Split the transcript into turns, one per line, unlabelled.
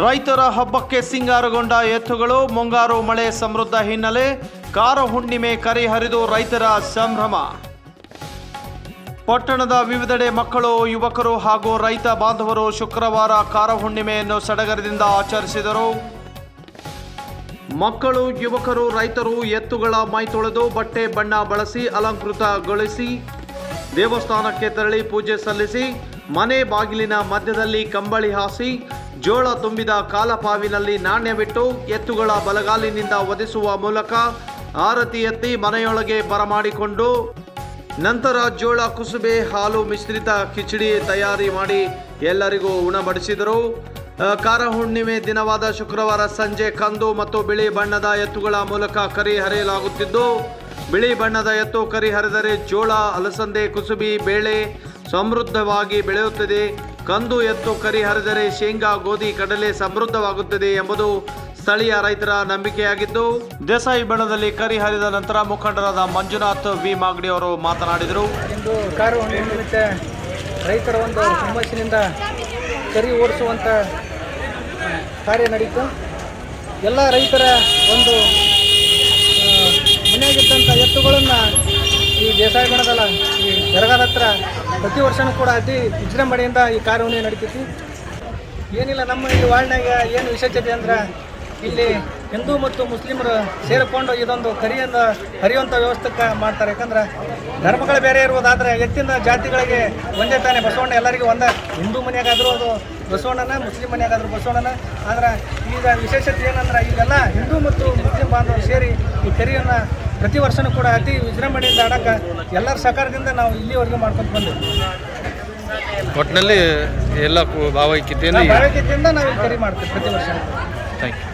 ರೈತರ ಹಬ್ಬಕ್ಕೆ ಸಿಂಗಾರಗೊಂಡ ಎತ್ತುಗಳು, ಮುಂಗಾರು ಮಳೆ ಸಮೃದ್ಧ ಹಿನ್ನೆಲೆ ಕಾರ ಹುಣ್ಣಿಮೆ ಕರೆ ಹರಿದು ರೈತರ ಸಂಭ್ರಮ. ಪಟ್ಟಣದ ವಿವಿಧೆಡೆ ಮಕ್ಕಳು, ಯುವಕರು ಹಾಗೂ ರೈತ ಬಾಂಧವರು ಶುಕ್ರವಾರ ಕಾರ ಹುಣ್ಣಿಮೆಯನ್ನು ಸಡಗರದಿಂದ ಆಚರಿಸಿದರು. ಮಕ್ಕಳು, ಯುವಕರು, ರೈತರು ಎತ್ತುಗಳ ಮೈ ತೊಳೆದು ಬಟ್ಟೆ ಬಣ್ಣ ಬಳಸಿ, ಅಲಂಕೃತಗೊಳಿಸಿ, ದೇವಸ್ಥಾನಕ್ಕೆ ತೆರಳಿ ಪೂಜೆ ಸಲ್ಲಿಸಿ, ಮನೆ ಬಾಗಿಲಿನ ಮಧ್ಯದಲ್ಲಿ ಕಂಬಳಿ ಹಾಸಿ ಜೋಳ ತುಂಬಿದ ಕಾಲಪಾವಿನಲ್ಲಿ ನಾಣ್ಯವಿಟ್ಟು ಎತ್ತುಗಳ ಬಲಗಾಲಿನಿಂದ ಒದಿಸುವ ಮೂಲಕ ಆರತಿ ಎತ್ತಿ ಮನೆಯೊಳಗೆ ಬರಮಾಡಿಕೊಂಡು ನಂತರ ಜೋಳ ಕುಸುಬೆ ಹಾಲು ಮಿಶ್ರಿತ ಕಿಚಡಿ ತಯಾರಿ ಮಾಡಿ ಎಲ್ಲರಿಗೂ ಉಣಬಡಿಸಿದರು. ಕಾರ ಹುಣ್ಣಿಮೆ ದಿನವಾದ ಶುಕ್ರವಾರ ಸಂಜೆ ಕಂದು ಮತ್ತು ಬಿಳಿ ಬಣ್ಣದ ಎತ್ತುಗಳ ಮೂಲಕ ಕರಿ ಹರಿಯಲಾಗುತ್ತಿದ್ದು, ಬಿಳಿ ಬಣ್ಣದ ಎತ್ತು ಕರಿ ಹರಿದರೆ ಜೋಳ, ಅಲಸಂದೆ, ಕುಸುಬಿ, ಬೇಳೆ ಸಮೃದ್ಧವಾಗಿ ಬೆಳೆಯುತ್ತದೆ. ಕಂದು ಎತ್ತು ಕರಿ ಹರಿದರೆ ಶೇಂಗಾ ಗೋಧಿ ಕಡಲೆ ಸಮೃದ್ಧವಾಗುತ್ತದೆ ಎಂಬುದು ಸ್ಥಳೀಯ ರೈತರ ನಂಬಿಕೆಯಾಗಿದ್ದು, ದೇಸಾಯಿ ಬಣ್ಣದಲ್ಲಿ ಕರಿ ಹರಿದ ನಂತರ ಮುಖಂಡರಾದ ಮಂಜುನಾಥ್ ವಿ. ಮಾಗಡಿ ಅವರು ಮಾತನಾಡಿದರು.
ಇಂದು ಕಾರು ಹುಣ್ಣಿಮೆ ನಿಮಿತ್ತ ರೈತರ ಒಂದು ಹುಮ್ಮಸ್ಸಿನಿಂದ ಕರಿ ಓಡಿಸುವಂಥ ಕಾರ್ಯ ನಡೀತು. ಎಲ್ಲ ರೈತರ ಒಂದು ಮನೆಯಾಗಿದ್ದಂಥ ಎತ್ತುಗಳನ್ನು ಈ ದೇಸಾಯಿ ಬಣದಲ್ಲ, ಈ ದರ್ಗಾದ ಹತ್ರ ಪ್ರತಿ ವರ್ಷವೂ ಕೂಡ ಅತಿ ವಿಜೃಂಭಣೆಯಿಂದ ಈ ಕಾರ್ಯವನ್ನು ನಡೀತೈತಿ. ಏನಿಲ್ಲ, ನಮ್ಮ ಈ ವಾರ್ಡ್ನಾಗ ಏನು ವಿಶೇಷತೆ ಅಂದ್ರೆ ಇಲ್ಲಿ ಹಿಂದೂ ಮತ್ತು ಮುಸ್ಲಿಮರು ಸೇರಿಕೊಂಡು ಇದೊಂದು ಕರಿಯಿಂದ ಹರಿಯುವಂಥ ವ್ಯವಸ್ಥೆ ಮಾಡ್ತಾರೆ. ಯಾಕಂದ್ರೆ ಧರ್ಮಗಳು ಬೇರೆ ಇರುವುದಾದ್ರೆ ಎತ್ತಿನ ಜಾತಿಗಳಿಗೆ ಒಂದೇ ತಾನೇ ಬಸವಣ್ಣ ಎಲ್ಲರಿಗೂ ಒಂದೇ. ಹಿಂದೂ ಮನೆಯಾಗಾದರೂ ಅದು ಬಸವಣ್ಣನ ಮುಸ್ಲಿಂ ಮನೆಯಾಗಾದರೂ ಬಸವಣ್ಣನ. ಆದ್ರೆ ಈಗ ವಿಶೇಷತೆ ಏನಂದ್ರೆ ಈಗೆಲ್ಲ ಹಿಂದೂ ಮತ್ತು ಮುಸ್ಲಿಂ ಬಾಂಧವರು ಸೇರಿ ಈ ಕರಿಯನ್ನು ಪ್ರತಿ ವರ್ಷವೂ ಕೂಡ ಅತಿ ವಿಜೃಂಭಣೆಯಿಂದ ಆಡಕ್ಕೆ ಎಲ್ಲರ ಸಹಕಾರದಿಂದ ನಾವು ಇಲ್ಲಿವರೆಗೂ ಮಾಡ್ಕೊಂಡು ಬಂದೆವು.
ಒಟ್ಟಿನಲ್ಲಿ ಎಲ್ಲ ಭಾವೈಕ್ಯತೆಯಿಂದ
ನಾವು ಭಾವೈಕ್ಯತೆಯಿಂದ ನಾವು ಕರಿ ಮಾಡ್ತೀವಿ ಪ್ರತಿ ವರ್ಷ
ಥ್ಯಾಂಕ್ ಯು